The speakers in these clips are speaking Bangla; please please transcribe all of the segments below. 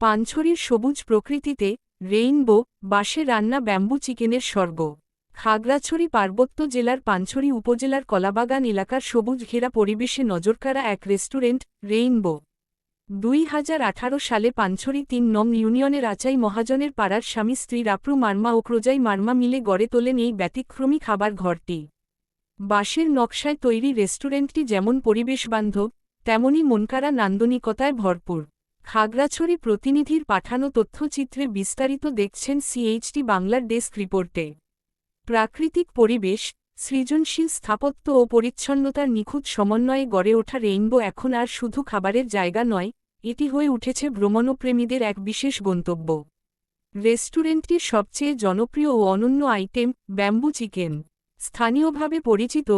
পানছড়ির সবুজ প্রকৃতিতে রেইনবো বাঁশে রান্না, ব্যাম্বু চিকেনের স্বর্গ। খাগড়াছড়ি পার্বত্য জেলার পানছড়ি উপজেলার কলাবাগান এলাকার সবুজ ঘেরা পরিবেশে নজরকাড়া এক রেস্টুরেন্ট, রেইনবো। দুই হাজার আঠারো সালে পানছড়ি তিন নং ইউনিয়নের আচাই মহাজনের পাড়ার স্বামী স্ত্রী রাপ্রু মার্মা ও ক্রোজাই মার্মা মিলে গড়ে তোলেন এই ব্যতিক্রমী খাবার ঘরটি। বাঁশের নকশায় তৈরি রেস্টুরেন্টটি যেমন পরিবেশবান্ধব তেমনই মনকারা নান্দনিকতায় ভরপুর। খাগড়াছড়ি প্রতিনিধির পাঠানো তথ্যচিত্রে বিস্তারিত দেখছেন সিএইচটি বাংলার ডেস্ক রিপোর্টে। প্রাকৃতিক পরিবেশ, সৃজনশীল স্থাপত্য ও পরিচ্ছন্নতার নিখুঁত সমন্বয়ে গড়ে ওঠা রেইনবো এখন আর শুধু খাবারের জায়গা নয়, এটি হয়ে উঠেছে ভ্রমণপ্রেমীদের এক বিশেষ গন্তব্য। রেস্টুরেন্টটির সবচেয়ে জনপ্রিয় ও অনন্য আইটেম, ব্যাম্বু চিকেন। স্থানীয়ভাবে পরিচিত,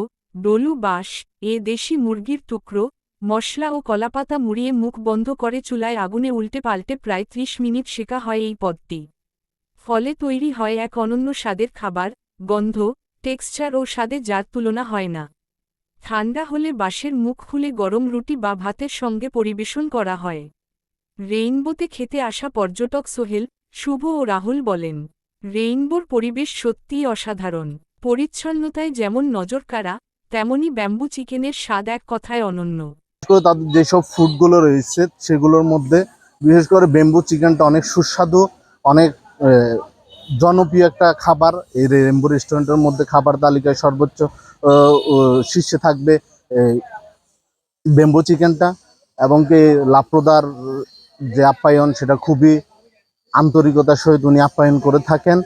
ডলু বাঁশ, এ দেশি মুরগির টুকরো মশলা ও কলাপাতা মুড়িয়ে মুখ বন্ধ করে চুলায় আগুনে উল্টে পাল্টে প্রায় ত্রিশ মিনিট শেখা হয় এই পদটি। ফলে তৈরি হয় এক অনন্য স্বাদের খাবার, গন্ধ, টেক্সচার ও স্বাদে যার তুলনা হয় না। ঠান্ডা হলে বাঁশের মুখ খুলে গরম রুটি বা ভাতের সঙ্গে পরিবেশন করা হয়। রেইনবোতে খেতে আসা পর্যটক সোহেল, শুভ ও রাহুল বলেন, রেইনবোর পরিবেশ সত্যিই অসাধারণ। পরিচ্ছন্নতায় যেমন নজরকাড়া, তেমনি ব্যাম্বু চিকেনের স্বাদ এক কথায় অনন্য। করে তাদের যেসব ফুডগুলো রয়েছে, সেগুলোর মধ্যে বিশেষ করে বেম্বু চিকেনটা অনেক সুস্বাদু, অনেক জনপ্রিয় একটা খাবার। এই রেম্বু রেস্টুরেন্টের মধ্যে খাবার তালিকায় সর্বোচ্চ শীর্ষে থাকবে বেম্বু চিকেনটা এবং কি লাপ্রদার, যে আপ্যায়ন, সেটা খুবই আন্তরিকতার সহিত উনি আপ্যায়ন করে থাকেন।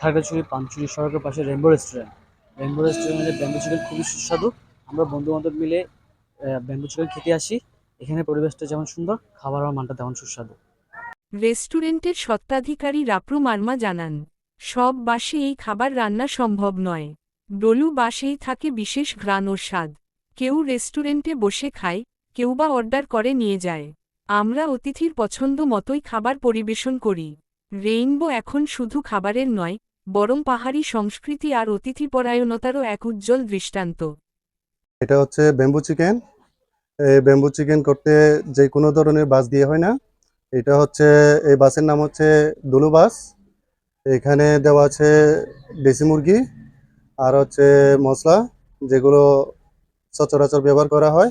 খাগড়াছড়ি পানচুরি সড়কের পাশে রেনবো রেস্টুরেন্ট রেনবো রেস্টুরেন্টের ব্যাম্বু চিকেন খুবই সুস্বাদু। আমরা বন্ধু বান্ধব মিলে ব্যাম্বু চিকেন খেতে আসি। এখানে পরিবেশটা যেমন সুন্দর খাবার মানটা তেমন সুস্বাদু। রেস্টুরেন্টের সত্ত্বাধিকারী রাপ্রু মার্মা জানান সব বাসে এই খাবার রান্না সম্ভব নয়। ডলু বাসেই থাকে বিশেষ ঘ্রাণ ও স্বাদ। কেউ রেস্টুরেন্টে বসে খায় কেউ বা অর্ডার করে নিয়ে যায়। আমরা অতিথির পছন্দ মতোই খাবার পরিবেশন করি। রেইনবো এখন শুধু খাবারের নয় বরং পাহাড়ি সংস্কৃতি আর অতিথিপরায়ণতারও এক উজ্জ্বল দৃষ্টান্ত। এটা হচ্ছে ব্যাম্বু চিকেন। ব্যাম্বু চিকেন করতে যে কোনো ধরনের বাস দিয়ে হয় না। এটা হচ্ছে এই বাসের নাম হচ্ছে দুলু বাস। এখানে দেওয়া আছে দেশি মুরগি আর হচ্ছে মশলা, যেগুলো সচরাচর ব্যবহার করা হয়।